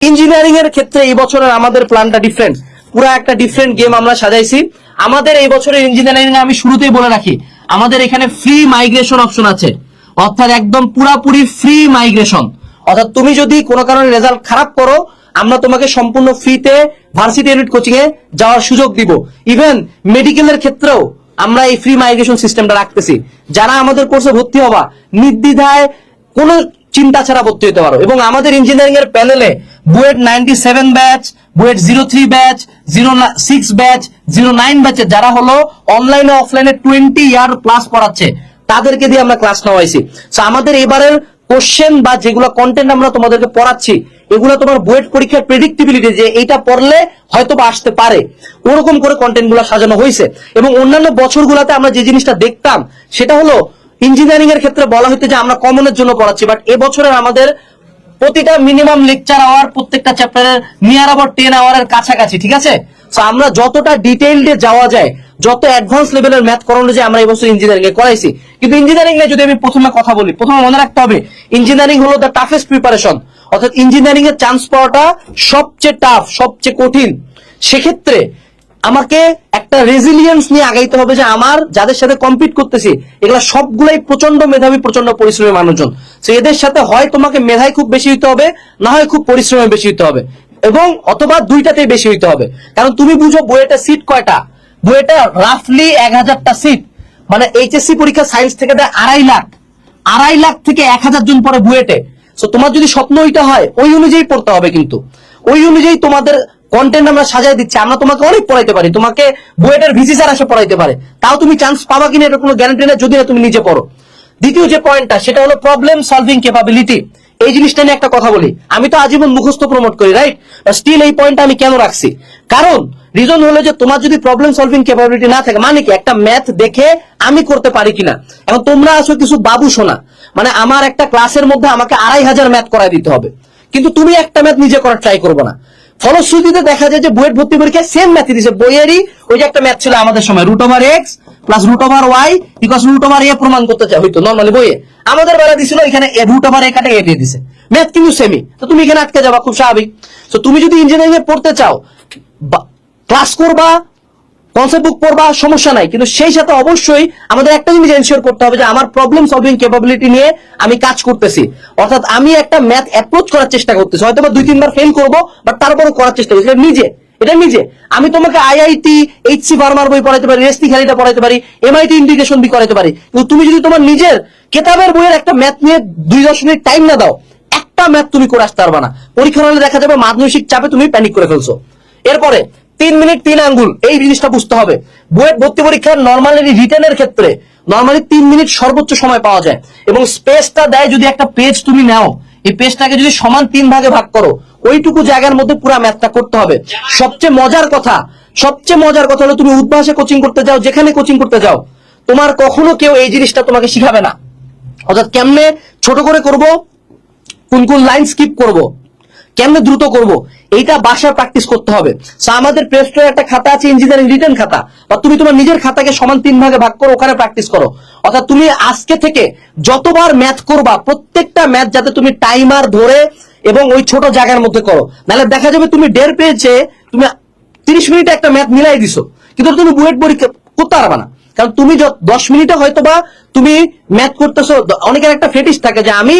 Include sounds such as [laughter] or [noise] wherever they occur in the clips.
Engineering এর ক্ষেত্রে এই বছরের আমাদের প্ল্যানটা ডিফারেন্ট পুরো একটা ডিফারেন্ট গেম আমরা সাজাইছি। আমাদের এই বছরের ইঞ্জিনিয়ারিং আমি শুরুতেই বলে রাখি, আমাদের এখানে ফ্রি মাইগ্রেশন অপশন আছে। অর্থাৎ একদম পুরাপুরি ফ্রি মাইগ্রেশন অর্থাৎ তুমি যদি কোনো কারণে রেজাল্ট খারাপ করো, আমরা তোমাকে সম্পূর্ণ ফ্রিতে ভার্সিটি ইউনিট কোচিং এ যাওয়ার সুযোগ দিব। ইভেন মেডিকেলের ক্ষেত্রেও আমরা এই ফ্রি মাইগ্রেশন সিস্টেমটা রাখতেছি। যারা আমাদের কোর্সে ভর্তি হবা, নির্দ্বিধায় কোনো চিন্তা ছাড়া ভর্তি হতে পারো। এবং আমাদের ইঞ্জিনিয়ারিং এর প্যানেলে BUET ninety seven batch, BUET zero three batch, zero six batch, zero nine ব্যাচে যারা হলো অনলাইনে অফলাইনে টোয়েন্টি ইয়ার প্লাস পড়াচ্ছে, তাদেরকে দিয়ে আমরা ক্লাস নেওয়াইছি। তো আমাদের এবারের কোশ্চেন বা যেগুলো কন্টেন্ট আমরা তোমাদেরকে পড়াচ্ছি, এগুলো তোমার বুয়েট পরীক্ষার প্রেডিক্টিবিলিটি যে এইটা পড়লে হয়তো বা আসতে পারে। ওরকম করে কন্টেন্টগুলো সাজানো হয়েছে এবং অন্যান্য বছরগুলোতে আমরা যে জিনিসটা দেখতাম, সেটা হলো ইঞ্জিনিয়ারিং এর ক্ষেত্রে বলা হতো যে আমরা কমনের জন্য পড়াচ্ছি বাট এবছরের আমাদের প্রতিটা মিনিমাম লেকচার আওয়ার প্রত্যেকটা চ্যাপ্টারের নিয়ার আবার টেন আওয়ারের কাছাকাছি, ঠিক আছে? তো আমরা যতটা ডিটেইলডে যাওয়া যায়, যত অ্যাডভান্স লেভেলের ম্যাথ করানো যায়, আমরা এবছর ইঞ্জিনিয়ারিং এ করাইছি। কিন্তু ইঞ্জিনিয়ারিং এ যদি আমি প্রথমে কথা বলি, প্রথমে মনে রাখতে হবে ইঞ্জিনিয়ারিং হলো দ্য টাফেস্ট প্রিপারেশন অর্থাৎ ইঞ্জিনিয়ারিং এর চান্স পাওয়াটা সবচেয়ে টাফ সবচেয়ে কঠিন। সেক্ষেত্রে আমাকে একটা রেজিলিয়েন্স নিয়ে আগাইতে হবে যে আমার, যাদের সাথে কম্পিট করতেছি, এগুলা সবগুলাই প্রচণ্ড মেধাবী প্রচণ্ড পরিশ্রমী মানুষজন। তো এদের সাথে হয় তোমাকে মেধায় খুব বেশি হইতে হবে, না হয় খুব পরিশ্রমে বেশি হইতে হবে। এবং অথবা দুইটাতেই বেশি হইতে হবে। কারণ তুমি বুঝো বইয়েটা সিট কয়টা? বইয়েটা রাফলি এক হাজারটা সিট মানে এইচএসসি পরীক্ষা সায়েন্স থেকে দেয় আড়াই লাখ। আড়াই লাখ থেকে এক হাজার জন পরে বুয়েটে তো তোমার যদি স্বপ্ন ওইটা হয়, ওই অনুযায়ী পড়তে হবে কিন্তু। ওই অনুযায়ী তোমাদের কন্টেন্ট আমরা সাজাই দিচ্ছি, আমরা তোমাকে অনেক পড়াইতে পারি। তোমাকে বুয়েটের ভিসি স্যার এসে পড়াইতে পারে। তাও তুমি চান্স পাবা কিনা এটা কোনো গ্যারান্টি নেই, যদি না তুমি নিজে পড়ো। দ্বিতীয় যে পয়েন্টটা সেটা হলো প্রবলেম সলভিং ক্যাপাবিলিটি এই জিনিসটা নিয়ে একটা কথা বলি। আমি তো আজীবন মুখস্থ প্রমোট করি রাইট স্টিল এই পয়েন্টটা আমি কেন রাখছি? কারণ রিজন হলো যে তোমার যদি প্রবলেম সলভিং ক্যাপাবিলিটি না থাকে মানে কি, একটা ম্যাথ দেখে আমি করতে পারি কিনা? এখন তোমরা আসো কিছু বাবু শোনা। মানে আমার একটা ক্লাসের মধ্যে আমাকে আড়াই হাজার ম্যাথ করাই দিতে হবে। কিন্তু তুমি একটা ম্যাথ নিজে করার ট্রাই করবে না। ফলশ্রুতিতে দেখা যায় যে বইয়ের ভর্তি পরীক্ষায় সেম ম্যাথই দিছে। বইয়েরই ওই যে একটা ম্যাথ ছিল আমাদের সময় root over X plus root over Y because root over A প্রমাণ করতে চাই। হইতো নর্মালি বইয়ে। আমাদের বেলা দিছিল এখানে এ রুট ওভার এ কাটে এ দিয়ে দিছে। ম্যাথ কিন্তু সেমি তো তুমি এখানে আটকে যাবা, খুব স্বাভাবিক। তো তুমি যদি ইঞ্জিনিয়ারিং এ পড়তে চাও ক্লাস করবা কনসেপ্ট বুক পড়বা, সমস্যা নাই। কিন্তু সেই সাথে অবশ্যই আমাদের একটা জিনিস এনশিওর করতে হবে যে আমার প্রবলেম সলভিং ক্যাপাবিলিটি নিয়ে আমি কাজ করতেছি। অর্থাৎ আমি একটা ম্যাথ অ্যাপ্রোচ করার চেষ্টা করতেছি। হয়তো দুই, তিনবার ফেল করব বাট তারপরে করার চেষ্টা করছি। নিজে, এটা নিজে। আমি তোমাকে আইআইটি এইচসি ফার্মার বই পড়াইতে পারি রেস্তি খালিটা পড়াইতে পারি এমআইটি ইন্টিগ্রেশন বই করাইতে পারি। কিন্তু তুমি যদি তোমার নিজের কেতাবের বইয়ের একটা ম্যাথ নিয়ে দুই, দশ মিনিট টাইম না দাও, একটা ম্যাথ তুমি করে আসতে পারবা না। পরীক্ষা হলে দেখা যাবে মানসিক চাপে তুমি প্যানিক করে ফেলছো। এরপরে তিন মিনিট তিন আঙ্গুল, এই জিনিসটা বুঝতে হবে। বুয়েট ভর্তি পরীক্ষার নর্মালি রিটেনের ক্ষেত্রে নর্মালি তিন মিনিট সর্বোচ্চ সময় পাওয়া যায়। এবং স্পেসটা দেয় যদি একটা পেজ তুমি নাও, এই পেজটাকে যদি সমান তিন ভাগে ভাগ করো, ওইটুকু জায়গার মধ্যে পুরো ম্যাথটা করতে হবে। সবচেয়ে মজার কথা, সবচেয়ে মজার কথা হলো তুমি উদ্ভাসে কোচিং করতে যাও, যেখানে কোচিং করতে যাও, তোমার কখনো কেউ এই জিনিসটা তোমাকে শিখাবে না। অর্থাৎ কেমনে ছোট করে করব, কোন কোন লাইন স্কিপ করব কেমনে দ্রুত করব? এইটা বাসায় প্র্যাকটিস করতে হবে। So, আমাদের প্লে স্টোরে একটা খাতা আছে ইঞ্জিনিয়ারিং রিটার্ন খাতা। বা তুমি তোমার নিজের খাতাকে সমান তিন ভাগে ভাগ করো ওখানে প্র্যাকটিস করো। অর্থাৎ তুমি আজকে থেকে যতবার ম্যাথ করবা প্রত্যেকটা ম্যাথ যাতে তুমি টাইমার ধরে এবং ওই ছোট জায়গার মধ্যে করো। নাহলে দেখা যাবে তুমি ডের পেয়েছে তুমি তিরিশ মিনিটে একটা ম্যাথ মিলাই দিছো। কিন্তু তুমি বুয়েট পরীক্ষা করতে পারবা না। কারণ তুমি দশ মিনিটে হয়তো বা তুমি ম্যাথ করতেছো অনেকের একটা ফেটিস থাকে যে আমি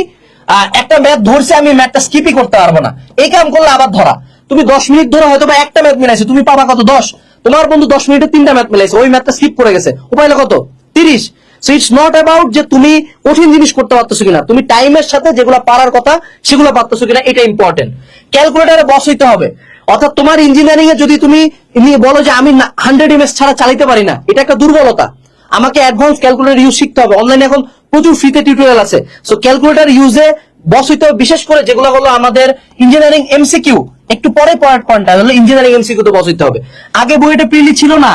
একটা ম্যাথ ধরছে, আমি ম্যাথটা স্কিপই করতে পারব না। এই কাম করলে আবার ধরা। তুমি দশ মিনিট ধরে হয়তো বা একটা ম্যাথ মিলাইছো, তুমি পাবা কত? দশ। তোমার বন্ধু দশ মিনিটে তিনটা ম্যাথ মিলাইছে, ওই ম্যাথটা স্কিপ করে গেছে। উপায় কত? তিরিশ। সো ইটস নট অ্যাবাউট যে তুমি কঠিন জিনিস করতে পারতেছো কিনা। তুমি টাইমের সাথে যেগুলো পারার কথা, সেগুলো পারতেছো কিনা, এটা ইম্পর্টেন্ট ক্যালকুলেটারে বস হইতে হবে। অর্থাৎ তোমার ইঞ্জিনিয়ারিং এ যদি তুমি বলো যে আমি হান্ড্রেড এমএস ছাড়া চালাতে পারি না, এটা একটা দুর্বলতা। আমাকে অ্যাডভান্স ক্যালকুলেটর ইউজ শিখতে হবে। অনলাইনে এখন প্রচুর ফ্রিতে টিউটোরিয়াল আছে। সো ক্যালকুলেটর ইউজে বস হইতে বিশেষ করে যেগুলো হলো আমাদের ইঞ্জিনিয়ারিং এমসিকিউ একটু পরে পয়েন্ট পয়েন্টটা হলো ইঞ্জিনিয়ারিং এমসিকিউ তে বস হইতে হবে। আগে বইটা প্রিলি ছিল না।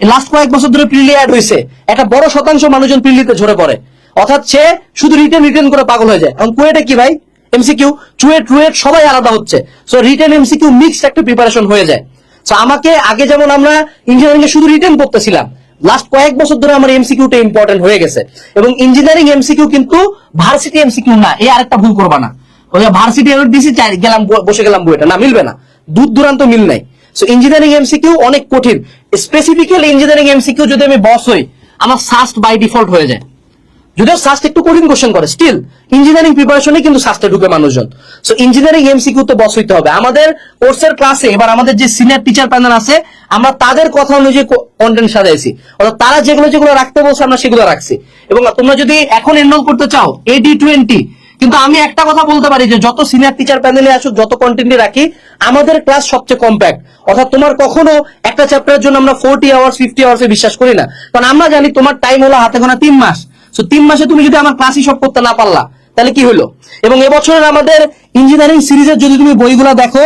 লাস্ট কয়েক বছর ধরে প্রিলি অ্যাড হয়েছে একটা বড় শতাংশ মানুষজন প্রিলিতে ঝরে পড়ে। অর্থাৎ সে শুধু রিটেন রিটেন করে পাগল হয়ে যায়। এখন কুয়েটে কি ভাই? এমসিকিউ চুয়েট টুয়েট সবাই আলাদা হচ্ছে। সো রিটেন এমসিকিউ মিক্সড একটা প্রিপারেশন হয়ে যায়। সো আমাকে আগে যেমন আমরা ইঞ্জিনিয়ারিং এ শুধু রিটেন পড়তেছিলাম লাস্ট কয়েক বছর ধরে আমার এমসিকিউটা ইম্পর্টেন্ট হয়ে গেছে। এবং ইঞ্জিনিয়ারিং এমসিকিউ কিন্তু ভার্সিটি এমসিকিউ না, এই আরেকটা ভুল করবা না। ওই ভার্সিটি এর দিছি, চাই- গেলাম বসে গেলাম বইটা। না, মিলবে না। দূর দূরান্ত মিল নাই। সো ইঞ্জিনিয়ারিং এমসিকিউ অনেক কঠিন। স্পেসিফিক্যালি ইঞ্জিনিয়ারিং এমসিকিউ যদি আমি বস হই, আমার সাস্ট বাই ডিফল্ট হয়ে যায়। যদিও সাস্ট একটু কঠিন কোশ্চেন করে স্টিল ইঞ্জিনিয়ারিং প্রিপারেশনে কিন্তু সাস্টে ঢুকে মানুষজন। সো ইঞ্জিনিয়ারিং এমসিকিউ তো বস হইতে হবে। আমাদের কোর্সের ক্লাসে এবার আমাদের যে সিনিয়র টিচার প্যানেল আছে, আমরা তাদের কথা অনুযায়ী কন্টেন্ট সাজাইছি। অর্থাৎ তারা যেগুলো যেগুলো রাখতে বলছে, আমরা সেগুলো রাখছি। এবং তোমরা যদি এখন এনরোল করতে চাও এডি টোয়েন্টি কিন্তু আমি একটা কথা বলতে পারি যে, যত সিনিয়র টিচার প্যানেলে আসুক, যত কন্টেন্টই রাখি, আমাদের ক্লাস সবচেয়ে কম্প্যাক্ট অর্থাৎ তোমার কখনো একটা চ্যাপ্টারের জন্য আমরা ফোর্টি আওয়ার্স ফিফটি আওয়ার্সে বিশ্বাস করি না। কারণ আমরা জানি তোমার টাইম হলো হাতে গোনা তিন মাস। সো তিন মাসে তুমি যদি আমার ক্লাসই সব করতে না পারলা, তাহলে কি হলো এবং এবছরের আমাদের ইঞ্জিনিয়ারিং সিরিজের যদি তুমি বইগুলো দেখো,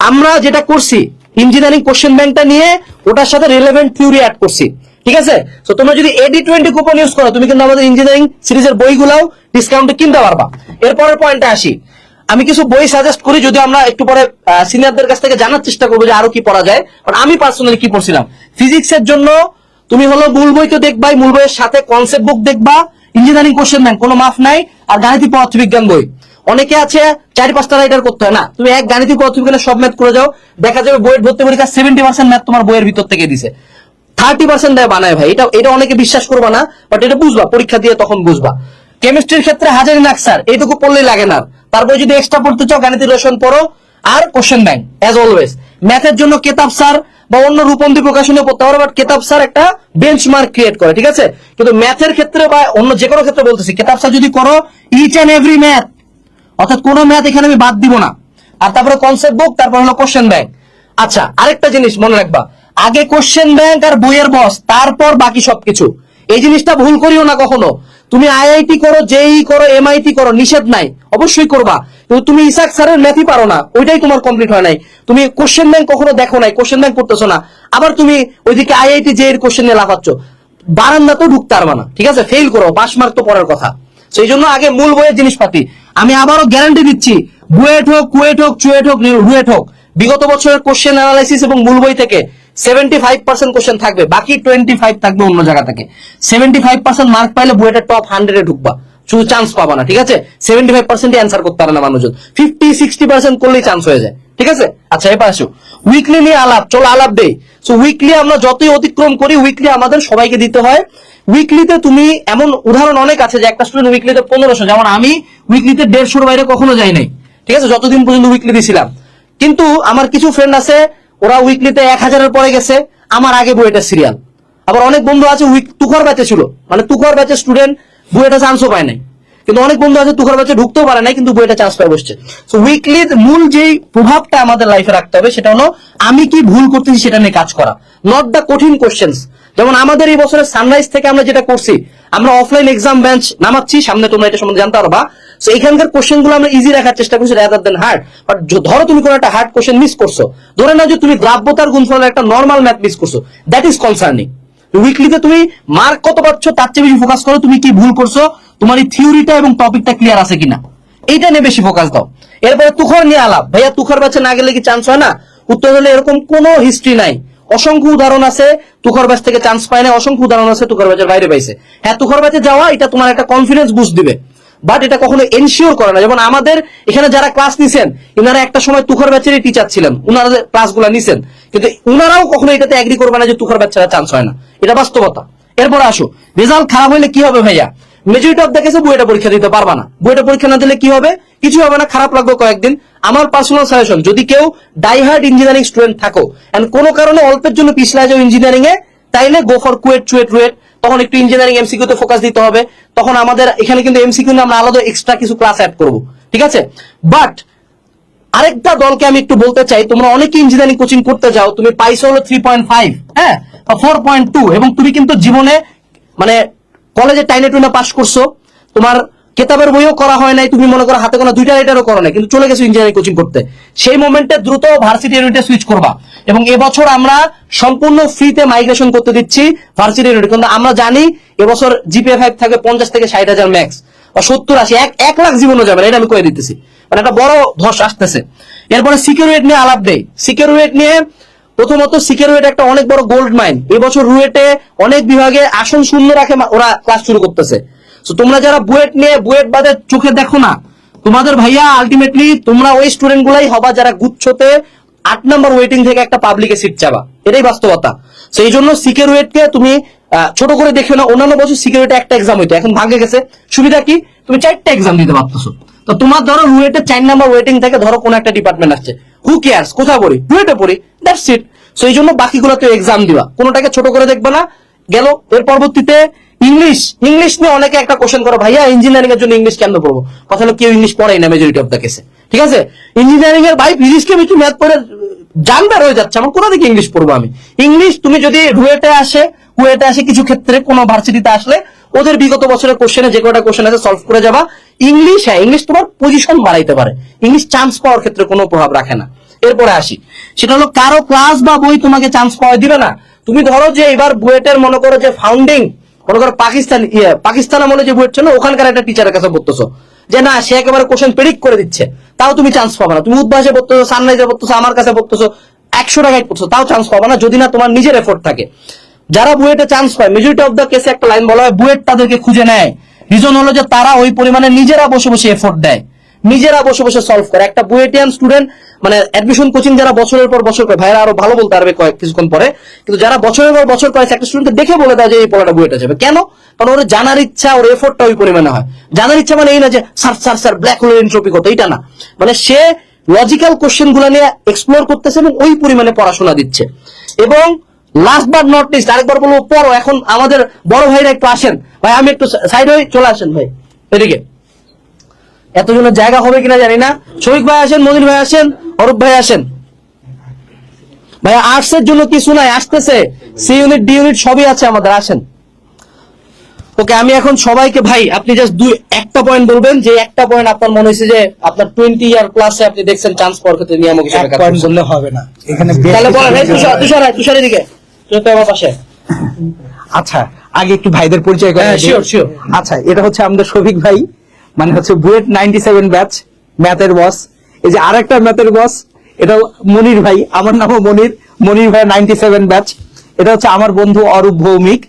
আমরা যেটা করছি ইঞ্জিনিয়ারিং কোশ্চেন ব্যাংকটা নিয়ে ওটার সাথে রিলেভেন্ট থিওরি অ্যাড করছি। ঠিক আছে? তো তোমরা যদি এডি টোয়েন্টি কুপন ইউজ করো, তুমি কিন্তু আমাদের ইঞ্জিনিয়ারিং সিরিজের বইগুলাও ডিসকাউন্টে কিনতে পারবা। এরপরের পয়েন্টে আসি। আমি কিছু বই সাজেস্ট করি, যদি আমরা একটু পরে সিনিয়রদের কাছ থেকে জানার চেষ্টা করব যে আরও কি পড়া যায়। আমি পার্সোনালি কি পড়ছিলাম? ফিজিক্সের জন্য তুমি হলো মূল বই তো দেখবাই, মূল বইয়ের সাথে কনসেপ্ট বুক দেখবা ইঞ্জিনিয়ারিং কোশ্চেন ব্যাংক কোনো মাফ নাই, আর গাণিতিক পদার্থবিজ্ঞান বই। অনেকে আছে চারি পাঁচটা রাইটার করতে হয়, না? তুমি এক গাণিতিক পদার্থবিজ্ঞানের সব ম্যাথ করে যাও, দেখা যাবে বইয়ের ভর্তি পরীক্ষা সেভেন্টি পার্সেন্ট ম্যাথ তোমার বইয়ের ভিতর থেকে দিছে। থার্টি পার্সেন্ট দেয় বানায় ভাই, এটা এটা অনেকে বিশ্বাস করবা না বাট এটা বুঝবা, পরীক্ষা দিয়ে তখন বুঝবা। কেমিস্ট্রির ক্ষেত্রে হাজারি নাকসার এইটুকু পড়লেই লাগে না। তারপরে যদি এক্সট্রা পড়তে চাও, গাণিতিক রসায়ন পড়ো, আর কোশ্চেন ব্যাংক অ্যাজ অলওয়েজ ম্যাথের জন্য কেতাব স্যার বা অন্য রূপন্দি প্রকাশনীয় পড়তে পারো বাট কেতাব স্যার একটা বেঞ্চমার্ক ক্রিয়েট করে, ঠিক আছে? কিন্তু ম্যাথের ক্ষেত্রে বা অন্য যে কোনো ক্ষেত্রে বলতেছি, কেতাব স্যার যদি করো ইচ অ্যান্ড এভরি ম্যাথ অর্থাৎ কোনো ম্যাথ এখানে আমি বাদ দিব না। আর তারপরে কনসেপ্ট বুক তারপর হলো কোশ্চেন ব্যাংক আচ্ছা আরেকটা জিনিস মনে রাখবা। আগে কোশ্চেন ব্যাংক আর বইয়ের বস, তারপর বাকি সবকিছু। এই জিনিসটা ভুল করিও না কখনো। তুমি আইআইটি করো জেই করো এমআইটি করো, নিষেধ নাই। অবশ্যই করবা। কিন্তু তুমি ইসাক স্যারের ম্যাথই পারো না, ওইটাই তোমার কমপ্লিট হয় নাই। তুমি কোশ্চেন ব্যাংক কখনো দেখো নাই কোশ্চেন ব্যাংক করতেছো না। আবার তুমি ওইদিকে আইআইটি জে এর কোশ্চেন নিয়ে লাফাচ্ছ। বারান্দা তো ঢুকতে পারবা না, ঠিক আছে? ফেল করো পাস মার্ক তো পরের কথা। সেই জন্য আগে মূল বইয়ের জিনিসপাতি। আমি আবারও গ্যারান্টি দিচ্ছি, বুয়েট হোক, কুয়েট হোক, চুয়েট হোক রুয়েট হোক, বিগত বছরের কোশ্চেন অ্যানালাইসিস এবং মূল বই থেকে সেভেন্টি ফাইভ পার্সেন্ট কোশ্চেন থাকবে, বাকি টোয়েন্টি ফাইভ থাকবে অন্য জায়গা থেকে। সেভেন্টি ফাইভ পার্সেন্ট মার্ক পাইলে বুয়েটের টপ হান্ড্রেডে ঢুকবা। চান্স পাবা না, ঠিক আছে? সেভেন্টি ফাইভ পার্সেন্ট অ্যান্সার করতে পারে না মানুষজন। ফিফটি সিক্সটি পার্সেন্ট করলেই চান্স হয়ে যায়, ঠিক আছে? আচ্ছা এবার আসো। উইকলি নিয়ে আলাপ, চলো আলাপ দেই। সো উইকলি আমরা যতই অতিক্রম করি উইকলি আমাদের সবাইকে দিতে হয়। উইকলিতে তুমি এমন উদাহরণ অনেক আছে যে একটা স্টুডেন্ট উইকলিতে পনেরোশো, যেমন আমি উইকলিতে দেড়শোর বাইরে কখনো যাই নাই, ঠিক আছে? যতদিন পর্যন্ত উইকলি দিছিলাম। কিন্তু আমার কিছু ফ্রেন্ড আছে, ওরা উইকলিতে এক হাজারের পরে গেছে, আমার আগে বইটা সিরিয়াল আবার অনেক বন্ধু আছে উইক তুখর ব্যাচে ছিল। মানে তুখর ব্যাচের স্টুডেন্ট বইটা চান্সও পায় নাই। কিন্তু অনেক বন্ধু আছে, তুখর ব্যাচে ঢুকতেও পারে নাই, কিন্তু বইটা চান্স পায় বসছে। তো উইকলির মূল যেই প্রভাবটা আমাদের লাইফে রাখতে হবে, সেটা হলো, আমি কি ভুল করতেছি সেটা নিয়ে কাজ করা। নট দ্য কঠিন কোশ্চেন্স যেমন আমাদের এই বছরের সানরাইজ থেকে আমরা যেটা করছি, আমরা অফলাইন এক্সাম বেঞ্চ নামাচ্ছি, সামনে তোমরা এটা সম্বন্ধে জানতে পারবা। তো এখানকার কোশ্চেনগুলো আমরা ইজি রাখার চেষ্টা করছি রাদার দেন হার্ড বাট ধরো তুমি কোনো একটা হার্ড কোশ্চেন মিস করছ। ধরে নাও যে তুমি দ্রাব্যতার গুণফলের একটা নর্মাল ম্যাথ মিস করছ। দ্যাট ইজ কনসার্নিং উইকলিতে তুমি মার্ক কত পাচ্ছ, তার চেয়ে বেশি ফোকাস করো, তুমি কি ভুল করছ, তোমার এই থিওরিটা এবং টপিকটা ক্লিয়ার আছে কিনা? এইটা নিয়ে বেশি ফোকাস দাও। এরপরে তুখর নিয়ে আলাপ। ভাইয়া, তুখর ব্যাচে না গেলে কি চান্স হয় না? উত্তর হলে এরকম কোনো হিস্ট্রি নাই। অসংখ্য উদাহরণ আছে, তুখর ব্যাচ থেকে চান্স পায় না, অসংখ্য উদাহরণ আছে, তুখর ব্যাচের বাইরে পাইছে। হ্যাঁ তুখর ব্যাচে যাওয়া, এটা তোমার একটা কনফিডেন্স বুস্ট দিবে। বাট এটা কখনো এনশিওর করে না। যেমন আমাদের, এখানে যারা ক্লাস নিছেন, ইনারা একটা সময় তুখর ব্যাচেরই টিচার ছিলেন। উনারা ক্লাসগুলো নিছেন। কিন্তু উনারাও কখনো এটাতে এগ্রি করবে না যে তুখর ছাড়া চান্স হয় না। এটা বাস্তবতা। এরপর আসো রেজাল্ট খারাপ হলে কি হবে ভাইয়া? মেজরিটি অফ দেখেছে বইটা পরীক্ষা দিতে পারবা না। বইটা পরীক্ষা না দিলে কি হবে? কিছু হবে না, খারাপ লাগবে কয়েকদিন। আমার পার্সোনাল সাজেশন যদি কেউ ডাইহার্ড ইঞ্জিনিয়ারিং স্টুডেন্ট থাকো এন্ড কোনো কারণে অল্পের জন্য পিছলা যাও ইঞ্জিনিয়ারিং এ, তাইলে go for KUET, CUET, RUET. তখন একটু ইঞ্জিনিয়ারিং এমসিকিউ তে ফোকাস দিতে হবে। তখন আমাদের, এখানে কিন্তু এমসিকিউ আমরা আলাদা এক্সট্রা কিছু ক্লাস অ্যাড করব। ঠিক আছে? বাট আরেকটা দলকে আমি একটু বলতে চাই, তোমরা অনেকে ইঞ্জিনিয়ারিং কোচিং করতে যাও, তুমি পাইছো হলো থ্রি পয়েন্ট ফাইভ হ্যাঁ? ফোর পয়েন্ট টু এবং তুমি কিন্তু জীবনে মানে কলেজে টাইনে টুনে পাস করছ, তোমার কেতাবের বইও করা হয় নাই, তুমি মনে করো হাতে কোনো দুইটা রাইটারও করো নাই, কিন্তু চলে গেছো ইঞ্জিনিয়ারিং কোচিং করতে। সেই মোমেন্টে দ্রুত ভার্সিটি ইউনিটে সুইচ করবা, এবং এবছর আমরা সম্পূর্ণ ফ্রিতে মাইগ্রেশন করতে দিচ্ছি ভার্সিটি ইউনিট কিন্তু আমরা জানি, এবছর জিপিএ ফাইভ থাকবে পঞ্চাশ থেকে ষাট হাজার ম্যাক্স বা সত্তর আশি, এক এক লাখ জীবনও যাবে এটা আমি কয়ে দিতেছি। মানে একটা বড় ধস আসতেছে। এরপরে সিকিউরিটি নিয়ে আলাপ দেই। সিকিউরিটি নিয়ে প্রথমত সিকিউরিটি একটা অনেক বড় গোল্ড মাইন এবছর রুয়েটে অনেক বিভাগে আসন শূন্য রাখে ওরা ক্লাস শুরু করতেছে। তো তোমরা যারা বুয়েট নিয়ে বুয়েট বাদে চোখে দেখো না, তোমাদের ভাইয়া আলটিমেটলি তোমরা ওই স্টুডেন্ট গুলাই হবা যারা গুচ্ছতে আট নম্বর ওয়েটিং থেকে একটা পাবলিকে সিট চাবা। এটাই বাস্তবতা। সেই জন্য সিকের ওয়েটকে তুমি ছোট করে দেখো না। অন্যান্য বছর সিকিউরিটি একটা এক্সাম হইতো, এখন ভাগে গেছে। সুবিধা কি? তুমি চারটা এক্সাম দিতে পারতেছো তো তোমার ধরো রুয়েটে চার নাম্বার ওয়েটিং থেকে ধরো কোন একটা ডিপার্টমেন্ট আসছে। হু কেয়ার্স কোথায় পড়ি? রুয়েটে পড়ি। দ্যাটস ইট সো এই জন্য বাকিগুলো তো এক্সাম দিবা। কোনোটাকে ছোট করে দেখবে না। গেল। এর পরবর্তীতে ইংলিশ ইংলিশ নিয়ে অনেকে একটা কোশ্চেন করো, ভাইয়া ইঞ্জিনিয়ারিং এর জন্য ইংলিশ কেন পড়ব? কথা হলো, কেউ ইংলিশ পড়াই না মেজরিটি অফ দ্য কেসে ঠিক আছে? ইঞ্জিনিয়ারিং এর ভাই ফিজিক্স কেমিস্ট্রি ম্যাথ পড়ে জানবার হয়ে যাচ্ছে, আমার কোথা থেকে ইংলিশ পড়ব আমি। ইংলিশ তুমি যদি রুয়েটে আসে কুয়েটে আসে, কিছু ক্ষেত্রে, কোনো ভার্সিটিতে আসলে, ওদের বিগত বছরের কোশ্চেনে যে কটা কোশ্চেন আছে সলভ করে যাবা। ইংলিশ হ্যাঁ ইংলিশ তোমার পজিশন বাড়াইতে পারে। ইংলিশ চান্স পাওয়ার ক্ষেত্রে কোনো প্রভাব রাখে না। এরপরে আসি। সেটা হলো, কারও ক্লাস বা বই তোমাকে চান্স পাওয়া দিবে না। তুমি ধরো যে এবার বুয়েটের মনে করো যে ফাউন্ডিং মনে করো পাকিস্তান ইয়ে পাকিস্তান আমলে যে বুয়েট ছিল, ওখানকার একটা টিচারের কাছে পড়তেছো। যে না, সে একেবারে কোশ্চেন প্রেডিক্ট করে দিচ্ছে। তাও তুমি চান্স পাবে না। তুমি উদ্ভাসে পড়তেছো সানরাইজে পড়তেছো, আমার কাছে পড়তেছো, একশো টাকায় পড়ছো তাও চান্স পাবে না, যদি না তোমার নিজের এফোর্ট থাকে। যারা বুয়েটে চান্স পায় মেজরিটি অফ দ্য কেসে একটা লাইন বলা হয়, বুয়েট তাদেরকে খুঁজে নেয়। রিজন হলো যে তারা ওই পরিমাণে নিজেরা বসে বসে এফোর্ট দেয়। নিজেরা বসে বসে সলভ করে। একটা বুয়েটিয়ান স্টুডেন্ট মানে অ্যাডমিশন কোচিং যারা বছরের পর বছর করে ভাইরা আরও ভালো বলতে পারবে কয়েক কিছুক্ষণ পরে। কিন্তু যারা বছরের পর বছর করে একটা স্টুডেন্টকে দেখে বলে দেয় যে এই পড়াটা বুয়েটা যাবে। কেন? কারণ ওর জানার ইচ্ছা, ওর এফোর্টটা ওই পরিমাণে হয়। জানার ইচ্ছা মানে এই না যে, স্যার স্যার স্যার ব্ল্যাক হোলের এন্ট্রপি কত? এইটা না। মানে সে লজিক্যাল কোশ্চেনগুলো নিয়ে এক্সপ্লোর করতেছে এবং ওই পরিমাণে পড়াশোনা দিচ্ছে। এবং লাস্ট বাট নট লিস্ট আরেকবার বলব, পড়ো। এখন আমাদের বড় ভাইরা একটু আসেন। ভাই, আমি একটু সাইড হয়ে চলে আসেন ভাই। এদিকে। এতজনের জায়গা হবে কিনা জানি না। শফিক ভাই আসেন মনির ভাই আসেন অরূপ ভাই আসেন। ভাই আর্টস এর জন্য কিছু নাই আসতেছে। সি ইউনিট ডি ইউনিট সবই আছে আমাদের আসেন। ওকে আমি এখন সবাইকে ভাই আপনি জাস্ট দুই একটা পয়েন্ট বলবেন যে একটা পয়েন্ট আপনার মনে হয়েছে যে আপনার টোয়েন্টি ইয়ার প্লাসে আপনি দেখছেন চান্স পাওয়ার ক্ষেত্রে নিয়ামক হিসেবে কাজ পয়েন্ট বললে হবে না। এখানে তাহলে বলেন তুষার। তুষার আয়, তুষারের দিকে তুই তো আমার পাশে। আচ্ছা আগে একটু ভাইদের পরিচয় করে হ্যাঁ. আচ্ছা এটা হচ্ছে আমাদের শফিক ভাই। মানে হচ্ছে বুয়েট নাইনটি সেভেন ব্যাচ ম্যাথের বস। এই যে আরেকটা ম্যাথের বস এটা মনির ভাই আমার নামও মনির মনির ভাই নাইনটি সেভেন ব্যাচ। এটা হচ্ছে আমার বন্ধু অরূপ ভৌমিক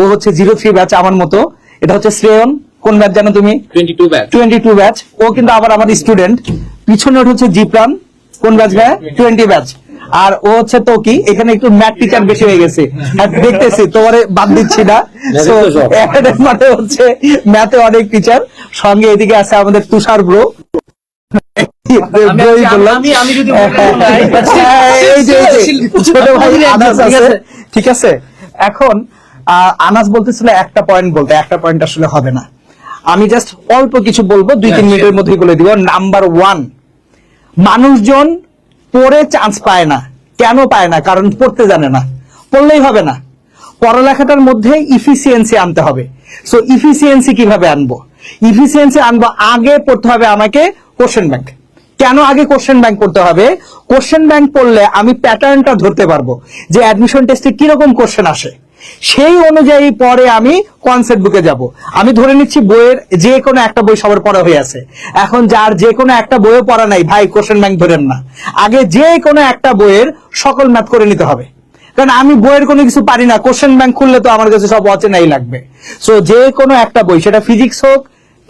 ও হচ্ছে জিরো থ্রি ব্যাচ আমার মতো। এটা হচ্ছে শ্রেয়ন কোন ব্যাচ জানো তুমি? Twenty two batch. ও কিন্তু আবার আমার স্টুডেন্ট। পিছনে ওটা হচ্ছে জিপ্রান কোন ব্যাচ ভাই টোয়েন্টি ব্যাচ। আর ও হচ্ছে তো কি এখানে একটু ম্যাথ টিচার বেশি হয়ে গেছে। দেখতেছি তোমার বাদ দিচ্ছি না। [laughs] মানে হচ্ছে ম্যাথে অনেক টিচার সঙ্গে এদিকে আছে আমাদের তুষার ব্রো হ্যাঁ, এই যে- এই যে, ছোট ভাই আনাস ঠিক আছে। আছে। ঠিক আছে? এখন আহ, আনাস বলতেছিল একটা পয়েন্ট বলতে একটা পয়েন্ট আসলে হবে না। আমি জাস্ট অল্প কিছু বলব দুই তিন মিনিটের মধ্যে বলে দিব। নাম্বার ওয়ান মানুষজন পড়ে চান্স পায় না। কেন পায় না, কারণ পড়তে জানে না। পড়লেই হবে না। পড়ালেখাটার মধ্যে ইফিসিয়েন্সি আনতে হবে। সো ইফিসিয়েন্সি কীভাবে আনব? ইফিসিয়েন্সি আনব আগে পড়তে হবে আমাকে কোশ্চেন ব্যাংক কেন আগে কোশ্চেন ব্যাংক পড়তে হবে? কোশ্চেন ব্যাংক পড়লে আমি প্যাটার্নটা ধরতে পারব যে অ্যাডমিশন টেস্টে কীরকম কোশ্চেন আসে। সেই অনুযায়ী পরে আমি কনসেপ্ট বুকে যাব। আমি ধরে নিচ্ছি বইয়ের যে কোনো একটা বই সবার পড়া হয়ে আছে। এখন যার যে কোনো একটা বইও পড়া নাই, ভাই কোশ্চেন ব্যাংক ধরেন না। আগে যে কোনো একটা বইয়ের সকল ম্যাথ করে নিতে হবে। কারণ আমি বইয়ের কোনো কিছু পারি না কোশ্চেন ব্যাংক খুললে তো আমার কাছে সব অচেনাই লাগবে। সো যে কোনো একটা বই, সেটা ফিজিক্স হোক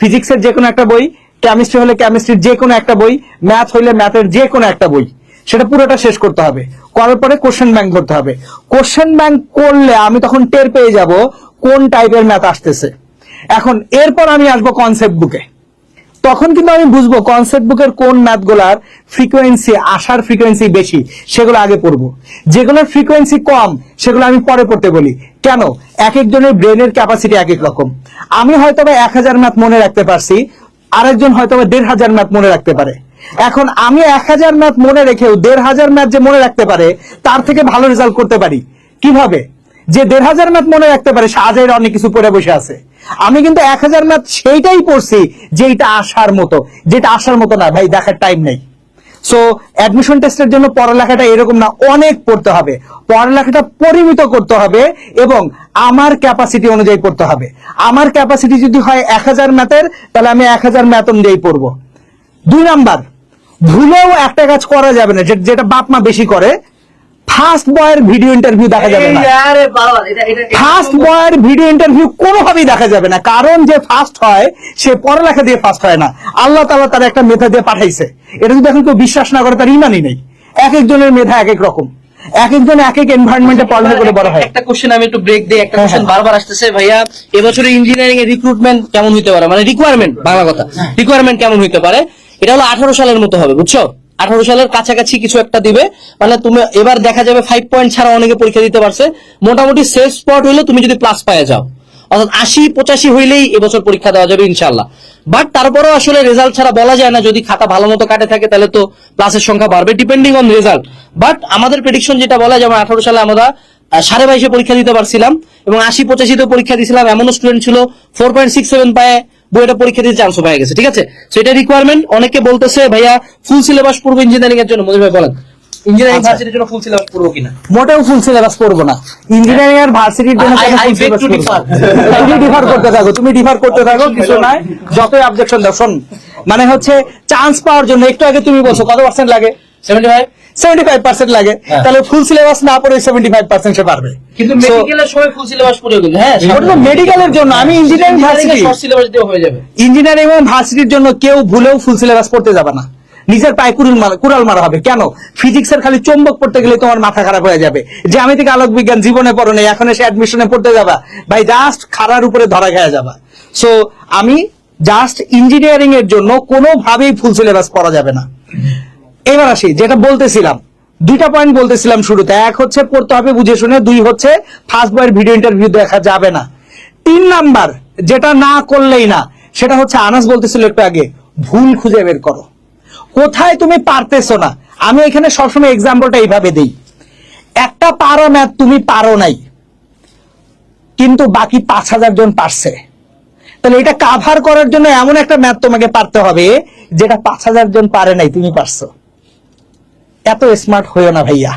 ফিজিক্সের যে কোনো একটা বই কেমিস্ট্রি হলে কেমিস্ট্রির যে কোনো একটা বই ম্যাথ হইলে ম্যাথের যে কোনো একটা বই। সেটা পুরোটা শেষ করতে হবে। করার পরে কোশ্চেন ব্যাংক করতে হবে। কোশ্চেন ব্যাংক করলে আমি তখন টের পেয়ে যাব কোন টাইপের ম্যাথ আসতেছে। এখন এরপর আমি আসব কনসেপ্ট বুকে তখন কিন্তু আমি বুঝব কনসেপ্ট বুকের কোন ম্যাথগুলার ফ্রিকোয়েন্সি আসার ফ্রিকোয়েন্সি বেশি, সেগুলো আগে পড়ব। যেগুলোর ফ্রিকোয়েন্সি কম, সেগুলো আমি পরে পড়তে বলি। কেন? এক একজনের ব্রেনের ক্যাপাসিটি এক এক রকম। আমি হয়তো বা এক হাজার ম্যাথ মনে রাখতে পারছি, আরেকজন হয়তো বা দেড় হাজার ম্যাথ মনে রাখতে পারে। এখন আমি এক হাজার ম্যাথ মনে রেখেও দেড় হাজার ম্যাথ যে মনে রাখতে পারে, তার থেকে ভালো রেজাল্ট করতে পারি। কীভাবে? যে দেড় হাজার ম্যাথ মনে রাখতে পারে, সে আজের অনেক কিছু পড়ে বসে আছে। আমি কিন্তু এক হাজার ম্যাথ সেইটাই পড়ছি যেটা আসার মতো, যেটা আসার মতো না, ভাই, দেখার টাইম নেই। সো অ্যাডমিশন টেস্টের জন্য পড়ালেখাটা এরকম না, অনেক পড়তে হবে। পড়ালেখাটা পরিমিত করতে হবে এবং আমার ক্যাপাসিটি অনুযায়ী পড়তে হবে। আমার ক্যাপাসিটি যদি হয় এক হাজার ম্যাথের তাহলে আমি এক হাজার ম্যাথ অনুযায়ী পড়ব। দুই নাম্বার ভুলেও একটা কাজ করা যাবে না যেটা বাপ মা বেশি করে। ফার্স্ট বয়ের ভিডিও ইন্টারভিউ দেখা যাবে না। ফার্স্ট বয়ের ভিডিও ইন্টারভিউ কোনোভাবেই দেখা যাবে না কারণ যে ফার্স্ট হয় সে পড়ালেখা দিয়ে ফার্স্ট হয় না। আল্লাহ তাআলা তার একটা মেধা দিয়ে পাঠাইছে। এটা যদি এখন কেউ বিশ্বাস না করে তার ইমানই নেই। এক একজনের মেধা এক এক রকম। এক একজন এক এক এনভায়রনমেন্টে পড়ালেখা করে বড় হয়। একটা কোশ্চেন আমি একটু ব্রেক দিই একটা হ্যাঁ, কোশ্চেন হ্যাঁ। বারবার আসতেছে ভাইয়া এবছরে ইঞ্জিনিয়ারিং এর রিক্রুটমেন্ট কেমন হইতে পারে? মানে রিকোয়ারমেন্ট বাংলা কথা। হ্যাঁ। রিকোয়ারমেন্ট কেমন হইতে পারে? এটা হলো আঠারো সালের মতো হবে, বুঝছ? আঠারো সালের কাছাকাছি কিছু একটা দিবে। মানে তুমি এবার দেখা যাবে ফাইভ পয়েন্ট ছাড়া অনেকে পরীক্ষা দিতে পারছে। মোটামুটি সেফ স্পট হইলে তুমি যদি প্লাস পাওয়া যাও। অর্থাৎ আশি, পঁচাশি হইলেই এবছর পরীক্ষা দেওয়া যাবে ইনশাল্লাহ বাট তারপরেও আসলে রেজাল্ট ছাড়া বলা যায় না। যদি খাতা ভালো মতো কাটে থাকে, তাহলে তো প্লাসের সংখ্যা বাড়বে ডিপেন্ডিং অন রেজাল্ট বাট আমাদের প্রেডিকশন যেটা বলা, যেমন আঠারো সালে আমরা সাড়ে বাইশে পরীক্ষা দিতে পারছিলাম এবং আশি পঁচাশিতে পরীক্ষা দিয়েছিলাম এমনও স্টুডেন্ট ছিল ফোর পয়েন্ট সিক্স সেভেন পায়। বইটা পরীক্ষা দিতে চান্সও পেয়ে গেছে ঠিক আছে? তো এটা রিকোয়ারমেন্ট অনেকে বলতেছে ভাইয়া ফুল সিলেবাস পড়ব ইঞ্জিনিয়ারিং এর জন্য। মধু ভাই বলেন ইঞ্জিনিয়ারিং আচ্ছা। ভার্সিটির জন্য ফুল সিলেবাস পড়ব কিনা? মোটেও ফুল সিলেবাস পড়ব না। ইঞ্জিনিয়ারিং আর ভার্সিটির জন্য তুমি ডিফার করতে থাকো তুমি ডিফার করতে থাকো কিছু নাই যতই অবজেকশন দাও শোন। মানে হচ্ছে চান্স পাওয়ার জন্য একটু আগে তুমি বলছো কত পার্সেন্ট লাগে? Seventy five? Seventy five percent লাগে। হ্যাঁ। তাহলে ফুল সিলেবাস না পড়ে সেভেন্টি ফাইভ পার্সেন্ট সে পারবে। কিন্তু মেডিকেলের সময় ফুল সিলেবাস পড়েও কিন্তু। হ্যাঁ মেডিকেলের জন্য। আমি ইঞ্জিনিয়ারিং ভার্সিটি। সিলেবাস দিয়ে হয়ে যাবে। ইঞ্জিনিয়ারিং এবং ভার্সিটির জন্য কেউ ভুলেও ফুল সিলেবাস পড়তে যাবে না। নিজের পায়ে কুড়াল মারা কুড়াল মারা হবে। কেন? ফিজিক্স এর খালি চম্বক পড়তে গেলে তোমার মাথা খারাপ হয়ে যাবে। জ্যামিতিক আলোক বিজ্ঞান জীবনে পড়ো নেই এখন এসে অ্যাডমিশনে পড়তে যাবা। ভাই জাস্ট খারার উপরে ধরা খেয়ে যাবা। সো আমি জাস্ট ইঞ্জিনিয়ারিং এর জন্য কোনোভাবেই ফুল সিলেবাস পড়া যাবে না। এবার আসি, যেটা বলতেছিলাম। দুইটা পয়েন্ট বলতেছিলাম শুরুতে, এক হচ্ছে পড়তে হবে, বুঝে শুনে। দুই হচ্ছে ফার্স্ট বয়ের ভিডিও ইন্টারভিউ দেখা যাবে না। তিন নাম্বার, যেটা না করলেই না, সেটা হচ্ছে আনাস বলতেছিল একটু আগে, ভুল খুঁজে বের করো। কোথায় তুমি পারতেছো না? আমি এখানে সবসময় এক্সাম্পলটা এইভাবে দেই। একটা পারো ম্যাথ তুমি পারো নাই। কিন্তু বাকি পাঁচ হাজার জন পারছে। তাহলে এটা কাভার করার জন্য এমন একটা ম্যাথ তোমাকে পারতে হবে, যেটা পাঁচ হাজার জন পারে নাই, তুমি পারছ। এত স্মার্ট হইও না ভাইয়া।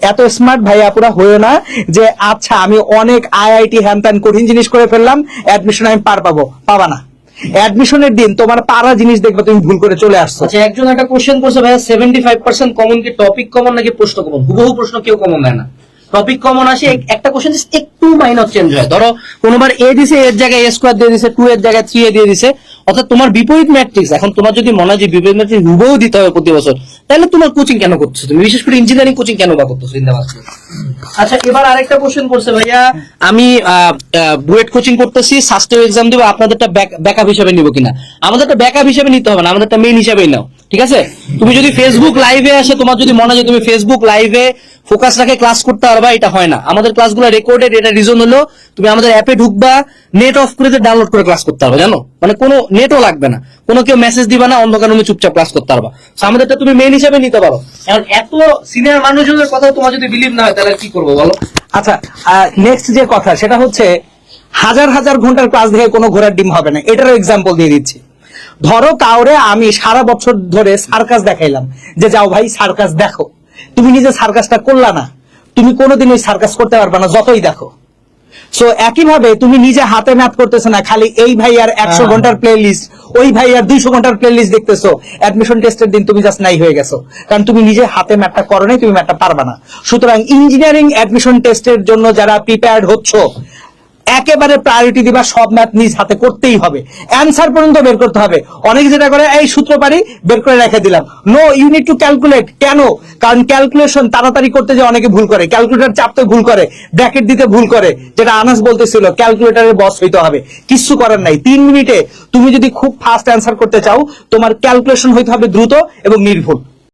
এত স্মার্ট ভাইয়া পুরা হইও না যে আচ্ছা আমি অনেক আইআইটি হ্যান ত্যান কঠিন জিনিস করে ফেললাম অ্যাডমিশন আমি পার পাবো, পাবা না। অ্যাডমিশনের দিন তোমার পারা জিনিস দেখবে, তুমি ভুল করে চলে আসছো। আচ্ছা একজন একটা কোশ্চেন করছে ভাইয়া সেভেন্টি ফাইভ পার্সেন্ট কমন কি টপিক কমন নাকি প্রশ্ন কমন হুবহু প্রশ্ন কেউ কমন দেয় না। টপিক কমন আসে একটা কোশ্চেন একটু মাইনর চেঞ্জ হয়। ধরো, কোনোবার এ দিছে এর জায়গায় এ স্কোয়ার দিয়ে দিছে টু এর জায়গায় থ্রি এ দিয়ে দিছে। অর্থাৎ তোমার বিপরীত ম্যাট্রিক্স এখন তোমার যদি মনে হয় যে বিপরীত ম্যাট্রিক্স হুবহু দিতে হবে প্রতি বছর, তাহলে তোমার কোচিং কেন করতেছো তুমি? বিশেষ করে ইঞ্জিনিয়ারিং কোচিং কেন বা করতেছো? ইন্দাবাদ আচ্ছা এবার আরেকটা কোশ্চেন করছে ভাইয়া। আমি বুয়েট কোচিং করতেছি সাস্টেও এক্সাম দেবো, আপনাদেরটা ব্যাকআপ হিসেবে নিব কিনা? আমাদেরটা ব্যাকআপ হিসেবে নিতে হবে না, আমাদেরটা মেইন হিসেবেই নাও, ঠিক আছে? তুমি যদি ফেসবুক লাইভে আসে, তোমার যদি মনে হয় তুমি ফেসবুক লাইভে ফোকাস রাখে ক্লাস করতে পারবা এটা হয় না। আমাদের ক্লাসগুলো রেকর্ডেড এটা রিজন হলো তুমি আমাদের অ্যাপে ঢুকবা নেট অফ করে ডাউনলোড করে ক্লাস করতে পারবে, জানো? মানে কোনো নেটও লাগবে না। কোনো কেউ মেসেজ দিবা না, অন্ধকার রুমে চুপচাপ ক্লাস করতে পারবা। আমাদেরটা তুমি মেন হিসেবে নিতে পারো। এখন এত সিনিয়র মানুষজনের কথা তোমার যদি বিলিভ না হয়, তাহলে কি করব বলো? আচ্ছা নেক্সট যে কথা, সেটা হচ্ছে হাজার হাজার ঘণ্টার ক্লাস দেখে কোনো ঘোড়ার ডিম হবে না। এটারও এক্সাম্পল দিয়ে দিচ্ছি। ধরো কাউরে আমি সারা বছর ধরে সার্কাস দেখাইলাম। যে যাও ভাই সার্কাস দেখো। তুমি নিজে সার্কাসটা করলা না। তুমি কোনোদিন ওই সার্কাস করতে পারবে না যতই দেখো। সো একইভাবে তুমি নিজে হাতে ম্যাথ করতেছো না খালি এই ভাইয়ার একশো হ্যাঁ। ঘণ্টার প্লে লিস্ট ওই ভাইয়ার দুইশো ঘণ্টার প্লে লিস্ট দেখতেছো অ্যাডমিশন টেস্টের দিন তুমি জাস্ট নাই হয়ে গেছো। কারণ তুমি নিজে হাতে ম্যাথটা করো নাই তুমি ম্যাথটা পারবা না। সুতরাং ইঞ্জিনিয়ারিং অ্যাডমিশন টেস্টের জন্য যারা প্রিপেয়ার্ড হচ্ছ একেবারে প্রায়োরিটি দিবা সব ম্যাথ নিজ হাতে করতেই হবে। অ্যান্সার পর্যন্ত বের করতে হবে। অনেকে যেটা করে, এই সূত্র পারি, বের করে রেখে দিলাম। No you need to calculate কেন? কারণ ক্যালকুলেশন তাড়াতাড়ি করতে যে অনেকে ভুল করে। ক্যালকুলেটর চাপতে ভুল করে ব্র্যাকেট দিতে ভুল করে, যেটা আনাস বলতেছিল ক্যালকুলেটরের বস হইতে হবে। কিচ্ছু করার নাই। তিন মিনিটে তুমি যদি খুব ফাস্ট অ্যান্সার করতে চাও, তোমার ক্যালকুলেশন হইতে হবে দ্রুত এবং নির্ভুল।